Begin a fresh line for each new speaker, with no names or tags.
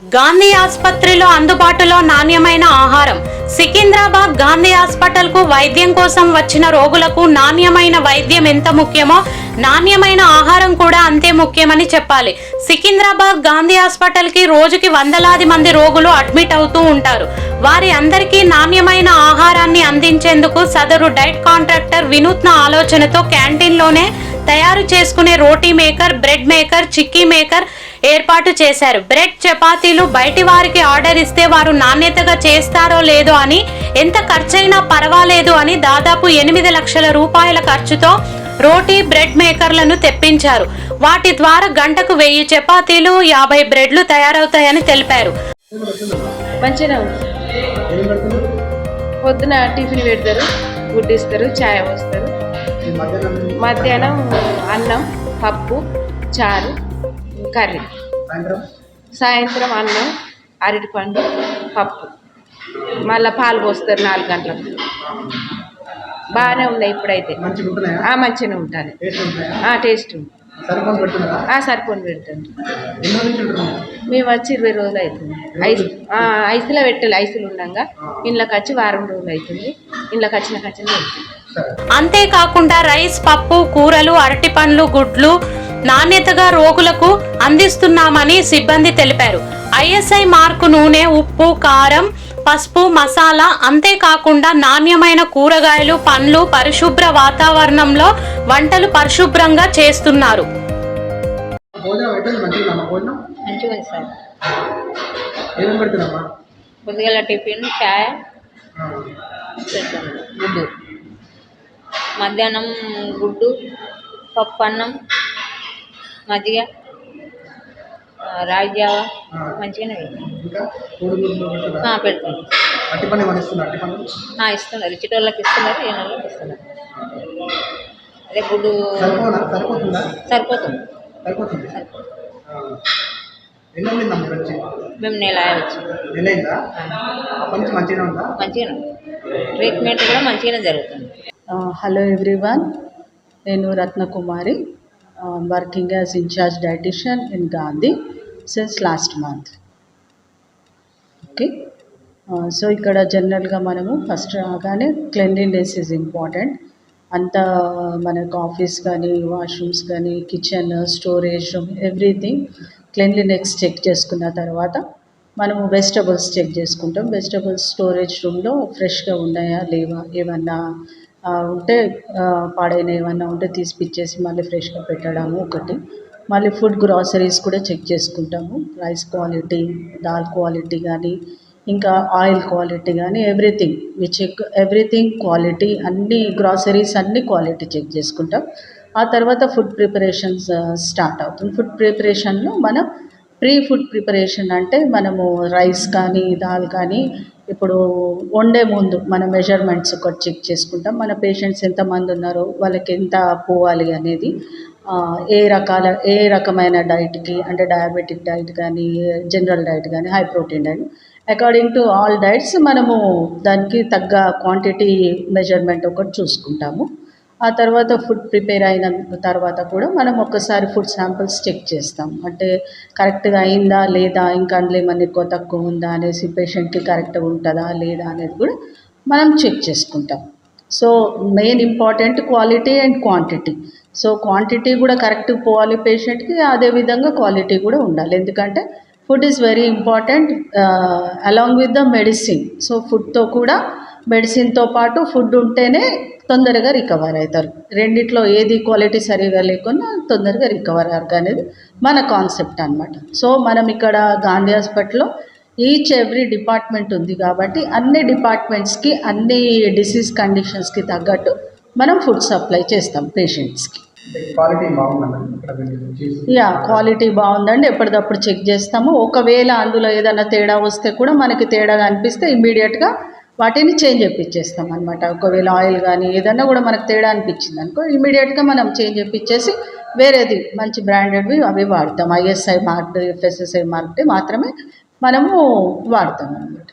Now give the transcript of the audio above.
గాంధీ ఆసుపత్రిలో అందుబాటులో నాణ్యమైన ఆహారం. సికింద్రాబాద్ గాంధీ హాస్పిటల్కు వైద్యం కోసం వచ్చిన రోగులకు నాణ్యమైన వైద్యం ఎంత ముఖ్యమో నాణ్యమైన ఆహారం కూడా అంతే ముఖ్యమని చెప్పాలి. సికింద్రాబాద్ గాంధీ హాస్పిటల్కి రోజుకి వందలాది మంది రోగులు అడ్మిట్ అవుతూ ఉంటారు. వారి అందరికీ నాణ్యమైన ఆహారాన్ని అందించేందుకు సదరు డైట్ కాంట్రాక్టర్ వినూత్న ఆలోచనతో క్యాంటీన్లోనే తయారు చేసుకునే roti maker bread maker chikki maker ఏర్పాటు చేశారు. బ్రెడ్ చపాతీలు బయటి వారికి ఆర్డర్ ఇస్తే వారు నాణ్యతగా చేస్తారో లేదో అని ఎంత ఖర్చైనా పర్వాలేదు అని దాదాపు ఎనిమిది లక్షల రూపాయల ఖర్చుతో రోటీ బ్రెడ్ మేకర్లను తెప్పించారు. వాటి ద్వారా గంటకు వెయ్యి చపాతీలు యాభై బ్రెడ్లు తయారవుతాయని తెలిపారు.
మంచిగా పొద్దున టిఫిన్ పెడతారు గుడ్డు ఇస్తారు ఛాయ్
వస్తారు మధ్యాహ్నం
అన్నం పప్పు చారు. కర్రీ.
సాయంత్రం
అన్నం అరటిపండు పప్పు. మళ్ళీ పాలు పోస్తారు నాలుగు గంటలకు. బాగానే ఉన్నాయి ఇప్పుడైతే.
మంచిగా
ఉంటుంది
టేస్ట్ సరిపోని పెడుతున్నారా?
ఆ, సరిపోని పెడతాను. మేము వచ్చి ఇరవై రోజులు అవుతుంది. ఐస్ ఆ, ఐసులో పెట్టాలి ఐసులు ఉండగా. ఇంట్లోకి వచ్చి వారం రోజులు అవుతుంది. ఇంట్లోకి వచ్చిన కచ్చిన
అంతేకాకుండా రైస్ పప్పు కూరలు అరటి పండ్లు గుడ్లు నాణ్యతగా రోగులకు అందిస్తున్నామని సిబ్బంది తెలిపారు. ఐఎస్ఐ మార్కు నూనె ఉప్పు కారం పసుపు మసాలా అంతేకాకుండా నాణ్యమైన కూరగాయలు పండ్లు పరిశుభ్ర వాతావరణంలో వంటలు పరిశుభ్రంగా చేస్తున్నారు.
పొద్దుగల టిఫిన్ గుడ్డు. మధ్యాహ్నం గుడ్డు పప్పు అన్నం. మజ్జిగ రాగి జావ మంచిగానే పెడతాను. ఇస్తున్నారు? ఇచ్చేటోళ్ళకి ఇస్తున్నారు. ఏ వాళ్ళకి ఇస్తున్నారు. అదే గుడ్డు
సరిపోనా? సరిపోతుందా?
మేము నెల వచ్చి.
మంచిగా.
ట్రీట్మెంట్ కూడా మంచిగానే జరుగుతుంది.
Hello everyone. నేను Ratnakumari. Working as in charge dietitian in Gandhi since last month okay so ఇక్కడ జనరల్గా మనము ఫస్ట్ రాగానే క్లెన్లీనెస్ ఈజ్ ఇంపార్టెంట్ అంత మనకు ఆఫీస్ కానీ వాష్రూమ్స్ కానీ kitchen storage room everything cleanliness check చేసుకున్న తర్వాత మనము వెజిటబుల్స్ చెక్ చేసుకుంటాం. వెజిటబుల్స్ స్టోరేజ్ రూమ్లో ఫ్రెష్గా ఉన్నాయా లేవా ఏమన్నా ఉంటే పాడైన ఏమన్నా ఉంటే తీసి పిచ్చేసి మళ్ళీ ఫ్రెష్గా పెట్టడము ఒకటి. మళ్ళీ ఫుడ్ గ్రాసరీస్ కూడా చెక్ చేసుకుంటాము. రైస్ క్వాలిటీ దాల్ క్వాలిటీ కానీ ఇంకా ఆయిల్ క్వాలిటీ కానీ everything. We check everything quality అన్ని గ్రాసరీస్ అన్ని క్వాలిటీ చెక్ చేసుకుంటాం. ఆ తర్వాత ఫుడ్ ప్రిపరేషన్స్ స్టార్ట్ అవుతుంది. ఫుడ్ ప్రిపరేషన్లో మనం ప్రీ ఫుడ్ ప్రిపరేషన్ అంటే మనము రైస్ కానీ దాల్ కానీ ఇప్పుడు వండే ముందు మన మెజర్మెంట్స్ ఒకటి చెక్ చేసుకుంటాం. మన పేషెంట్స్ ఎంతమంది ఉన్నారో వాళ్ళకి ఎంత పోవాలి అనేది ఏ రకాల ఏ రకమైన డైట్కి అంటే డయాబెటిక్ డైట్ కానీ జనరల్ డైట్ కానీ high protein diet according to all diets మనము దానికి తగ్గ క్వాంటిటీ మెజర్మెంట్ ఒకటి చూసుకుంటాము. ఆ తర్వాత ఫుడ్ ప్రిపేర్ అయిన తర్వాత కూడా మనం ఒక్కసారి ఫుడ్ శాంపిల్స్ చెక్ చేస్తాం. అంటే కరెక్ట్గా అయిందా లేదా ఇంకా అందులో ఏమన్నా ఎక్కువ తక్కువ ఉందా అనేసి పేషెంట్కి కరెక్ట్గా ఉంటుందా లేదా అనేది కూడా మనం చెక్ చేసుకుంటాం. So main important quality and quantity so quantity కూడా కరెక్ట్ పోవాలి పేషెంట్కి అదేవిధంగా క్వాలిటీ కూడా ఉండాలి. ఎందుకంటే food is very important along with the medicine so ఫుడ్తో కూడా మెడిసిన్తో పాటు ఫుడ్ ఉంటేనే తొందరగా రికవర్ అవుతారు. రెండిట్లో ఏది క్వాలిటీ సరిగా లేకున్నా తొందరగా రికవర్ అవ్వరు అనేది మన కాన్సెప్ట్ అనమాట సో మనం ఇక్కడ గాంధీ హాస్పిటల్లో ఈచ్ ఎవ్రీ డిపార్ట్మెంట్ ఉంది కాబట్టి అన్ని డిపార్ట్మెంట్స్కి అన్ని డిసీజ్ కండిషన్స్కి తగ్గట్టు మనం ఫుడ్ సప్లై చేస్తాం పేషెంట్స్కి యా క్వాలిటీ బాగుందండి ఎప్పటికప్పుడు చెక్ చేస్తాము. ఒకవేళ అందులో ఏదైనా తేడా వస్తే కూడా మనకి తేడా అనిపిస్తే ఇమీడియట్గా వాటిని చేంజ్ చేయించేస్తాం అనమాట ఒకవేళ ఆయిల్ కానీ ఏదన్నా కూడా మనకు తేడా అనిపించింది అనుకో ఇమీడియట్గా మనం చేంజ్ చేపిచ్చేసి వేరేది మంచి బ్రాండెడ్వి అవి వాడతాం. ఐఎస్ఐ మార్క్ ఎఫ్ఎస్ఎస్ఐ మార్క్ మాత్రమే మనము వాడతాం అనమాట